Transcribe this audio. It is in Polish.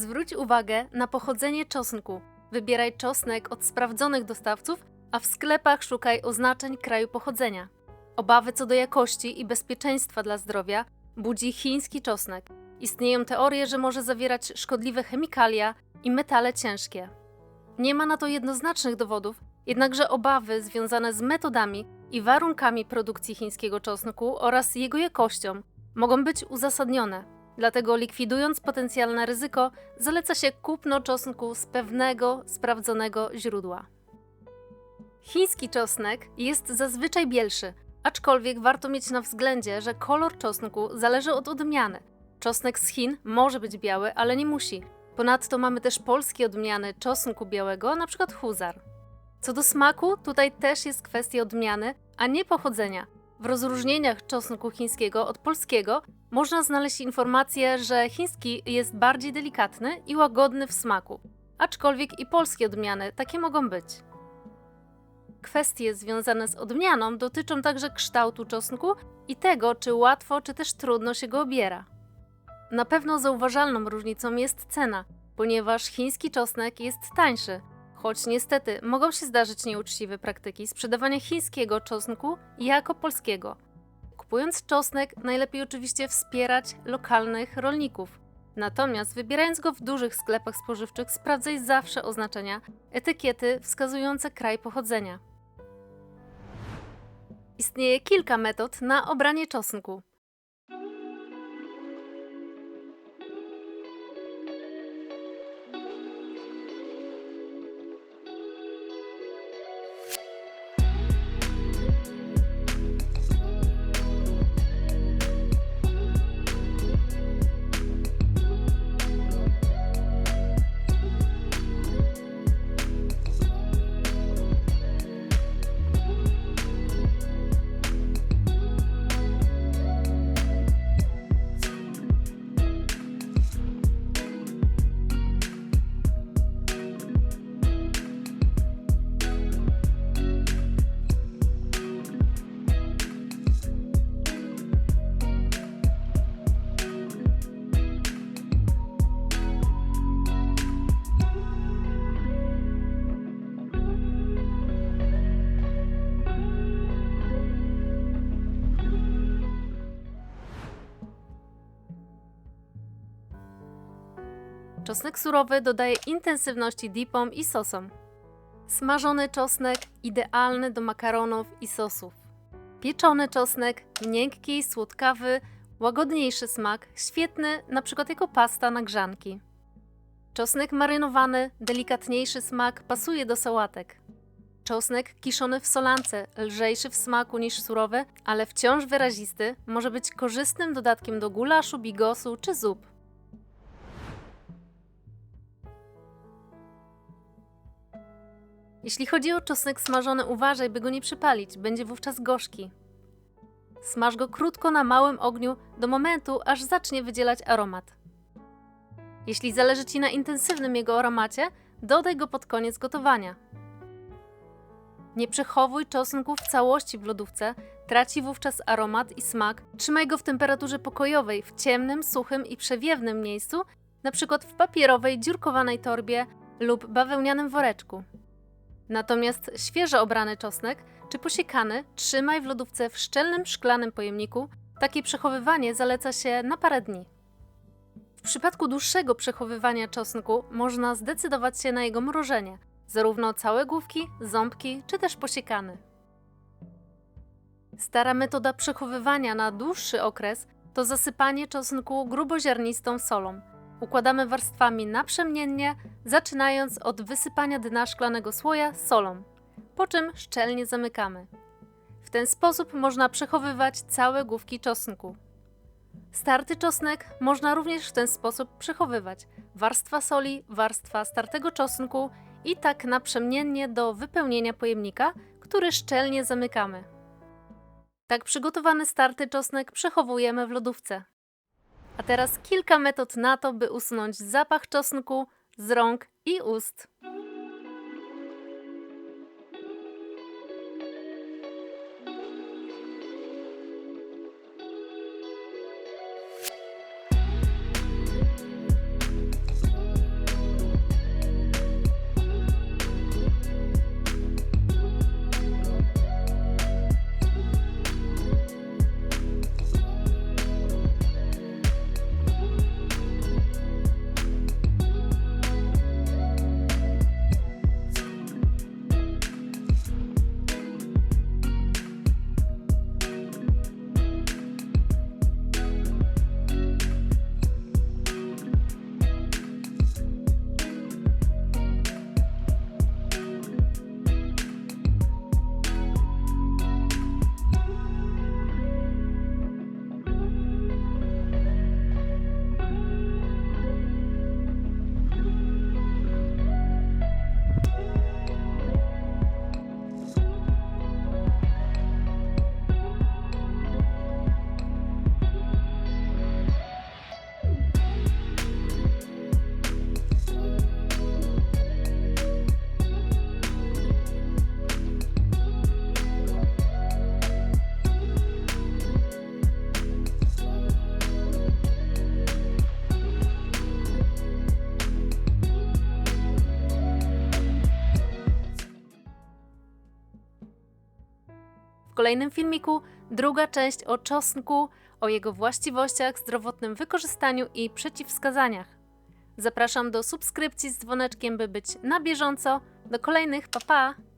Zwróć uwagę na pochodzenie czosnku. Wybieraj czosnek od sprawdzonych dostawców, a w sklepach szukaj oznaczeń kraju pochodzenia. Obawy co do jakości i bezpieczeństwa dla zdrowia budzi chiński czosnek. Istnieją teorie, że może zawierać szkodliwe chemikalia i metale ciężkie. Nie ma na to jednoznacznych dowodów, jednakże obawy związane z metodami i warunkami produkcji chińskiego czosnku oraz jego jakością mogą być uzasadnione. Dlatego likwidując potencjalne ryzyko, zaleca się kupno czosnku z pewnego, sprawdzonego źródła. Chiński czosnek jest zazwyczaj bielszy, aczkolwiek warto mieć na względzie, że kolor czosnku zależy od odmiany. Czosnek z Chin może być biały, ale nie musi. Ponadto mamy też polskie odmiany czosnku białego, np. huzar. Co do smaku, tutaj też jest kwestia odmiany, a nie pochodzenia. W rozróżnieniach czosnku chińskiego od polskiego można znaleźć informację, że chiński jest bardziej delikatny i łagodny w smaku, aczkolwiek i polskie odmiany takie mogą być. Kwestie związane z odmianą dotyczą także kształtu czosnku i tego, czy łatwo, czy też trudno się go obiera. Na pewno zauważalną różnicą jest cena, ponieważ chiński czosnek jest tańszy, choć niestety mogą się zdarzyć nieuczciwe praktyki sprzedawania chińskiego czosnku jako polskiego. Kupując czosnek, najlepiej oczywiście wspierać lokalnych rolników. Natomiast wybierając go w dużych sklepach spożywczych, sprawdzaj zawsze oznaczenia, etykiety wskazujące kraj pochodzenia. Istnieje kilka metod na obranie czosnku. Czosnek surowy dodaje intensywności dipom i sosom. Smażony czosnek idealny do makaronów i sosów. Pieczony czosnek miękki, słodkawy, łagodniejszy smak, świetny przykład jako pasta na grzanki. Czosnek marynowany, delikatniejszy smak, pasuje do sałatek. Czosnek kiszony w solance, lżejszy w smaku niż surowy, ale wciąż wyrazisty, może być korzystnym dodatkiem do gulaszu, bigosu czy zup. Jeśli chodzi o czosnek smażony, uważaj, by go nie przypalić, będzie wówczas gorzki. Smaż go krótko na małym ogniu do momentu, aż zacznie wydzielać aromat. Jeśli zależy Ci na intensywnym jego aromacie, dodaj go pod koniec gotowania. Nie przechowuj czosnku w całości w lodówce, traci wówczas aromat i smak. Trzymaj go w temperaturze pokojowej, w ciemnym, suchym i przewiewnym miejscu, np. w papierowej, dziurkowanej torbie lub bawełnianym woreczku. Natomiast świeżo obrany czosnek czy posiekany trzymaj w lodówce w szczelnym szklanym pojemniku. Takie przechowywanie zaleca się na parę dni. W przypadku dłuższego przechowywania czosnku można zdecydować się na jego mrożenie, zarówno całe główki, ząbki czy też posiekany. Stara metoda przechowywania na dłuższy okres to zasypanie czosnku gruboziarnistą solą. Układamy warstwami naprzemiennie, zaczynając od wysypania dna szklanego słoja solą, po czym szczelnie zamykamy. W ten sposób można przechowywać całe główki czosnku. Starty czosnek można również w ten sposób przechowywać. Warstwa soli, warstwa startego czosnku i tak naprzemiennie do wypełnienia pojemnika, który szczelnie zamykamy. Tak przygotowany starty czosnek przechowujemy w lodówce. A teraz kilka metod na to, by usunąć zapach czosnku z rąk i ust. Kolejnym filmiku druga część o czosnku, o jego właściwościach, zdrowotnym wykorzystaniu i przeciwwskazaniach. Zapraszam do subskrypcji z dzwoneczkiem, by być na bieżąco. Do kolejnych, pa pa!